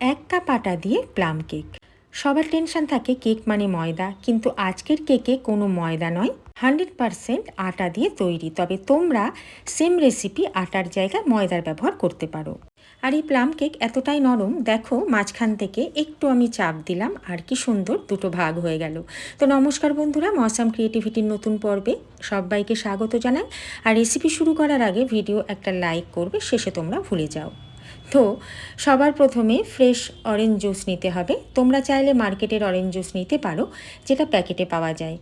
এক কাপ আটা দিয়ে প্লাম কেক। সবার টেনশন থাকে কেক মানে ময়দা, কিন্তু আজকের কেকে কোনো ময়দা নয়, হান্ড্রেড পারসেন্ট আটা দিয়ে তৈরি। তবে তোমরা সেম রেসিপি আটার জায়গায় ময়দার ব্যবহার করতে পারো। আর এই প্লাম কেক এতটাই নরম, দেখো মাঝখান থেকে একটু আমি চাপ দিলাম, আর কি সুন্দর দুটো ভাগ হয়ে গেল। তো নমস্কার বন্ধুরা মসাম ক্রিয়েটিভিটির নতুন পর্বে সবাইকে স্বাগত জানাই। আর রেসিপি শুরু করার আগে ভিডিও একটা লাইক করবে, শেষে তোমরা ভুলে যাও। তো সবার প্রথমে ফ্রেশ অরেঞ্জ জুস নিতে হবে। তোমরা চাইলে মার্কেটের অরেঞ্জ জুস নিতে পারো, যেটা প্যাকেটে পাওয়া যায়।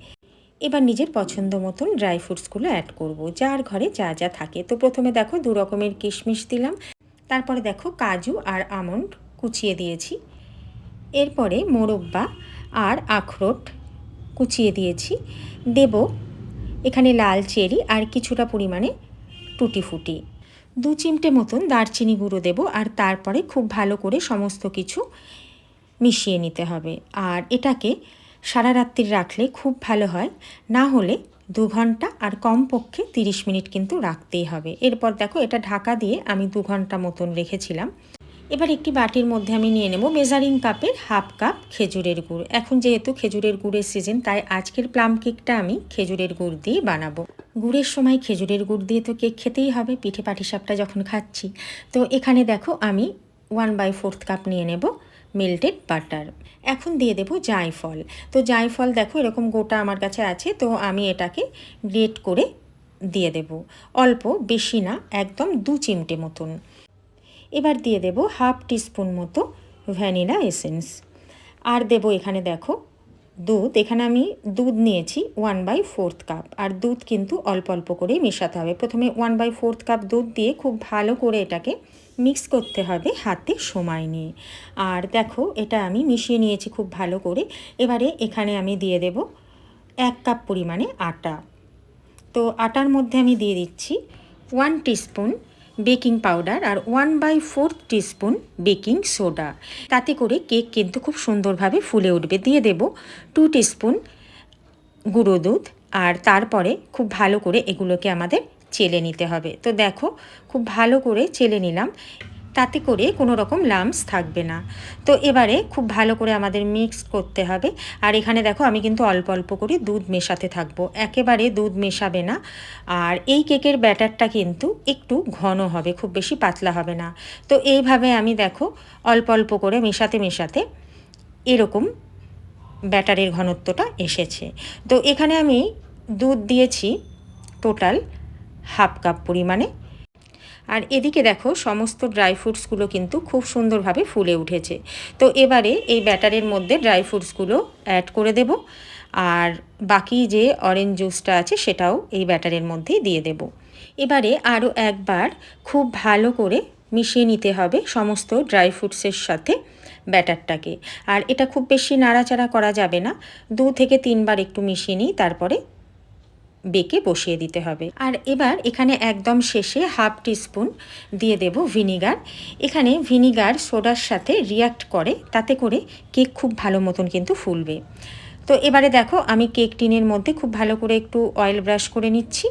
এবার নিজের পছন্দ মতন ড্রাই ফ্রুটসগুলো অ্যাড করব, যার ঘরে যা যা থাকে। তো প্রথমে দেখো দু রকমের কিশমিশ দিলাম, তারপরে দেখো কাজু আর আমন্ড কুচিয়ে দিয়েছি। এরপরে মোরব্বা আর আখরোট কুচিয়ে দিয়েছি। দেব এখানে লাল চেরি আর কিছুটা পরিমাণে টুটি ফুটি দু চিমটে মতন দারচিনি গুঁড়ো দেব আর তারপরে খুব ভালো করে সমস্ত কিছু মিশিয়ে নিতে হবে। আর এটাকে সারা রাত্রি রাখলে খুব ভালো হয়। না হলে দু ঘণ্টা আর কমপক্ষে তিরিশ মিনিট কিন্তু রাখতেই হবে। এরপর দেখো এটা ঢাকা দিয়ে আমি দু ঘণ্টা মতন রেখেছিলাম। এবার একটি বাটির মধ্যে আমি নিয়ে নেব মেজারিং কাপের হাফ কাপ খেজুরের গুড়। এখন যেহেতু খেজুরের গুড়ের সিজন তাই আজকের প্লাম কেকটা আমি খেজুরের গুড় দিয়ে বানাবো। গুড়ের সময় খেজুরের গুড় দিয়ে তো কেক খেতেই হবে, পিঠে পাটিসাপটা যখন খাচ্ছি। তো এখানে দেখো আমি ওয়ান বাই ফোর্থ কাপ নিয়ে নেব মেল্টেড বাটার এখন দিয়ে দেবো জায়ফল। তো জায়ফল দেখো এরকম গোটা আমার কাছে আছে, তো আমি এটাকে গ্রেট করে দিয়ে দেব। অল্প, বেশি না, একদম দু চিমটে মতন। এবার দিয়ে দেব হাফ টিস্পুন মতো ভ্যানিলা এসেন্স। আর দেব এখানে দেখো দুধ, এখানে আমি দুধ নিয়েছি ওয়ান বাই ফোর্থ কাপ। আর দুধ কিন্তু অল্প অল্প করেই মেশাতে হবে। প্রথমে ওয়ান বাই ফোর্থ কাপ দুধ দিয়ে খুব ভালো করে এটাকে মিক্স করতে হবে হাতে সময় নিয়ে। আর দেখো এটা আমি মিশিয়ে নিয়েছি খুব ভালো করে। এবারে এখানে আমি দিয়ে দেব এক কাপ পরিমাণে আটা। তো আটার মধ্যে আমি দিয়ে দিচ্ছি one teaspoon baking powder R one by fourth teaspoon baking soda. তাতে করে কেক কিন্তু খুব সুন্দরভাবে ফুলে উঠবে। দিয়ে দেব টু টিস্পুন গুঁড়ো দুধ আর তারপরে খুব ভালো করে এগুলোকে আমাদের চেলে নিতে হবে। তো দেখো, খুব ভালো করে চেলে নিলাম। তাতে করে কোনো রকম লামস থাকবে না। তো এবারে খুব ভালো করে আমাদের মিক্স করতে হবে। আর এখানে দেখো আমি কিন্তু অল্প অল্প করে দুধ মেশাতে থাকব। একেবারে দুধ মেশাবে না। আর এই কেকের ব্যাটারটা কিন্তু একটু ঘন হবে, খুব বেশি পাতলা হবে না। তো এইভাবে আমি দেখো অল্প অল্প করে মেশাতে মেশাতে এরকম ব্যাটারের ঘনত্বটা এসেছে। তো এখানে আমি দুধ দিয়েছি টোটাল হাফ কাপ পরিমাণে। আর এদিকে দেখো, সমস্ত ড্রাই ফ্রুটসগুলো কিন্তু খুব সুন্দরভাবে ফুলে উঠেছে। তো এবারে এই ব্যাটারের মধ্যে ড্রাই ফ্রুটসগুলো অ্যাড করে দেব আর বাকি যে অরেঞ্জ জুসটা আছে সেটাও এই ব্যাটারের মধ্যেই দিয়ে দেব। এবারে আরও একবার খুব ভালো করে মিশিয়ে নিতে হবে সমস্ত ড্রাই ফ্রুটসের সাথে ব্যাটারটাকে। আর এটা খুব বেশি নাড়াচাড়া করা যাবে না। দু থেকে তিনবার একটু মিশিয়ে নিই, তারপরে বেকে বসিয়ে দিতে হবে। আর এবার এখানে একদম শেষে হাফ টিস্পুন দিয়ে দেব ভিনিগার। এখানে ভিনিগার সোডার সাথে রিয়াক্ট করে, তাতে করে কেক খুব ভালো মতন কিন্তু ফুলবে। তো এবারে দেখো, আমি কেক টিনের মধ্যে খুব ভালো করে একটু অয়েল ব্রাশ করে নিচ্ছি।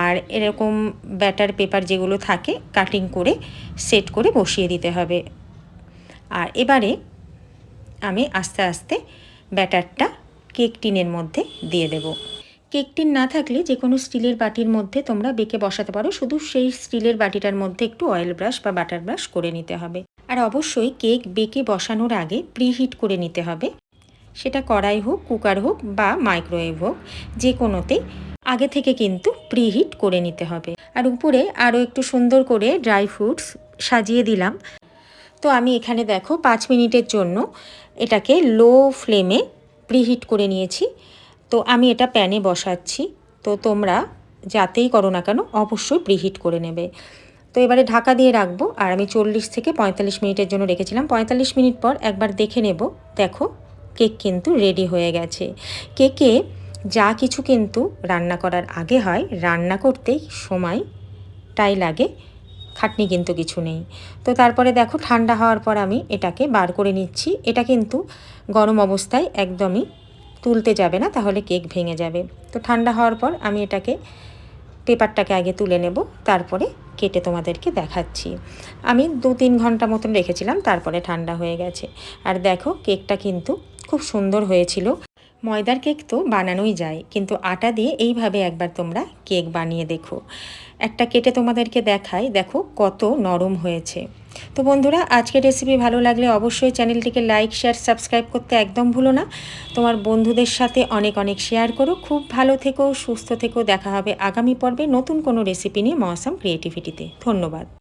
আর এরকম ব্যাটার পেপার যেগুলো থাকে, কাটিং করে, সেট করে বসিয়ে দিতে হবে। আর এবারে আমি আস্তে আস্তে ব্যাটারটা কেক টিনের মধ্যে দিয়ে দেবো। কেক টিন না থাকলে যে কোনো স্টিলের বাটির মধ্যে তোমরা বেঁকে বসাতে পারো। শুধু সেই স্টিলের বাটিটার মধ্যে একটু অয়েল ব্রাশ বা বাটার ব্রাশ করে নিতে হবে। আর অবশ্যই কেক বেকে বসানোর আগে প্রিহিট করে নিতে হবে। সেটা কড়াই হোক কুকার হোক বা মাইক্রোওয়েভ হোক যে কোনোতে আগে থেকে কিন্তু প্রিহিট করে নিতে হবে। আর উপরে আরও একটু সুন্দর করে ড্রাই ফ্রুটস সাজিয়ে দিলাম। তো আমি এখানে দেখো পাঁচ মিনিটের জন্য এটাকে লো ফ্লেমে প্রিহিট করে নিয়েছি। তো আমি এটা প্যানে বসাচ্ছি। তো তোমরা যাতেই করো না কেন, অবশ্যই প্রিহিট করে নেবে। তো এবারে ঢাকা দিয়ে রাখব। আর আমি চল্লিশ থেকে পঁয়তাল্লিশ মিনিটের জন্য রেখেছিলাম। পঁয়তাল্লিশ মিনিট পর একবার দেখে নেব। দেখো, কেক কিন্তু রেডি হয়ে গেছে। কেকে যা কিছু কিন্তু রান্না করার আগে হয়, রান্না করতেই সময়টাই লাগে, খাটনি কিন্তু কিছু নেই। তো তারপরে দেখো, ঠান্ডা হওয়ার পর আমি এটাকে বার করে নিচ্ছি। এটা কিন্তু গরম অবস্থায় একদমই তুলতে যাবে না, তাহলে কেক ভেঙে যাবে। তো ঠান্ডা হওয়ার পর আমি এটাকে, পেপারটাকে আগে তুলে নেব, তারপরে কেটে তোমাদেরকে দেখাচ্ছি। আমি দু তিন ঘণ্টা মতন রেখেছিলাম, তারপরে ঠান্ডা হয়ে গেছে। আর দেখো, কেকটা কিন্তু খুব সুন্দর হয়েছিল। ময়দার কেক তো বানানোই যায়, কিন্তু আটা দিয়ে এইভাবে একবার তোমরা কেক বানিয়ে দেখো। একটা কেটে তোমাদেরকে দেখাই, দেখো কত নরম হয়েছে। তো বন্ধুরা, আজকের রেসিপি ভালো লাগলে অবশ্যই চ্যানেলটিকে লাইক শেয়ার সাবস্ক্রাইব করতে একদম ভুলো না। তোমার বন্ধুদের সাথে অনেক অনেক শেয়ার করো। খুব ভালো থেকো, সুস্থ থেকো। দেখা হবে আগামী পর্বে নতুন কোনো রেসিপি নিয়ে মৌসাম ক্রিয়েটিভিটিতে ধন্যবাদ।